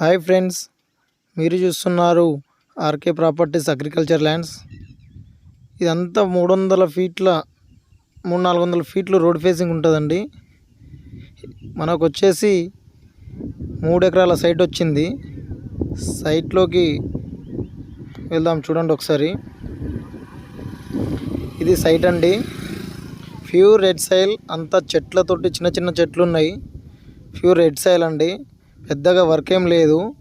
Hi friends మీరు చూస్తున్నారు RK properties agriculture lands. ఇదంతా మూడు వందల ఫీట్ల మూడు నాలుగు వందల ఫీట్లు రోడ్ ఫేసింగ్ ఉంటుందండి. మనకు వచ్చేసి మూడు ఎకరాల సైట్ వచ్చింది. సైట్లోకి వెళ్దాం చూడండి ఒకసారి. ఇది సైట్ అండి. ప్యూర్ రెడ్ సైల్ అంతా చెట్లతోటి చిన్న చిన్న చెట్లు ఉన్నాయి ప్యూర్ రెడ్ సైల్ అండి. పెద్దగా వర్క్ ఏం లేదు.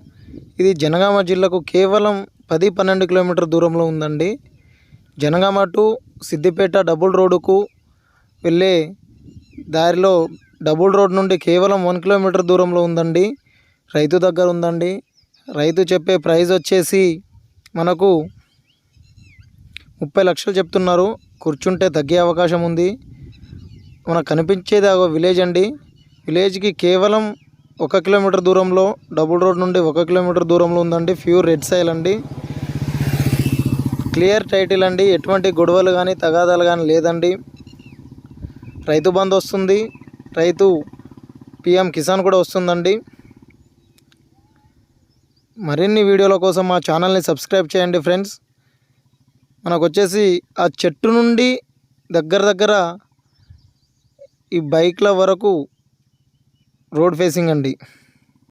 ఇది జనగామ జిల్లాకు కేవలం పది పన్నెండు కిలోమీటర్ దూరంలో ఉందండి. జనగామ టు సిద్దిపేట డబుల్ రోడ్డుకు వెళ్ళే దారిలో డబుల్ రోడ్ నుండి కేవలం వన్ కిలోమీటర్ దూరంలో ఉందండి. రైతు దగ్గర ఉందండి. రైతు చెప్పే ప్రైస్ వచ్చేసి మనకు ముప్పై లక్షలు చెప్తున్నారు. కూర్చుంటే తగ్గే అవకాశం ఉంది. మనకు కనిపించేది ఒక విలేజ్ అండి. విలేజ్కి కేవలం ఒక కిలోమీటర్ దూరంలో డబుల్ రోడ్ నుండి ఒక కిలోమీటర్ దూరంలో ఉందండి. ప్యూర్ రెడ్ సైల్ అండి. క్లియర్ టైటిల్ అండి. ఎటువంటి గొడవలు కానీ తగాదాలు కానీ లేదండి. రైతు బంధు వస్తుంది. రైతు పిఎం కిసాన్ కూడా వస్తుందండి. మరిన్ని వీడియోల కోసం మా ఛానల్ని సబ్స్క్రైబ్ చేయండి ఫ్రెండ్స్. మనకు వచ్చేసి ఆ చెట్టు నుండి దగ్గర దగ్గర ఈ బైక్ల వరకు రోడ్ ఫేసింగ్ అండి.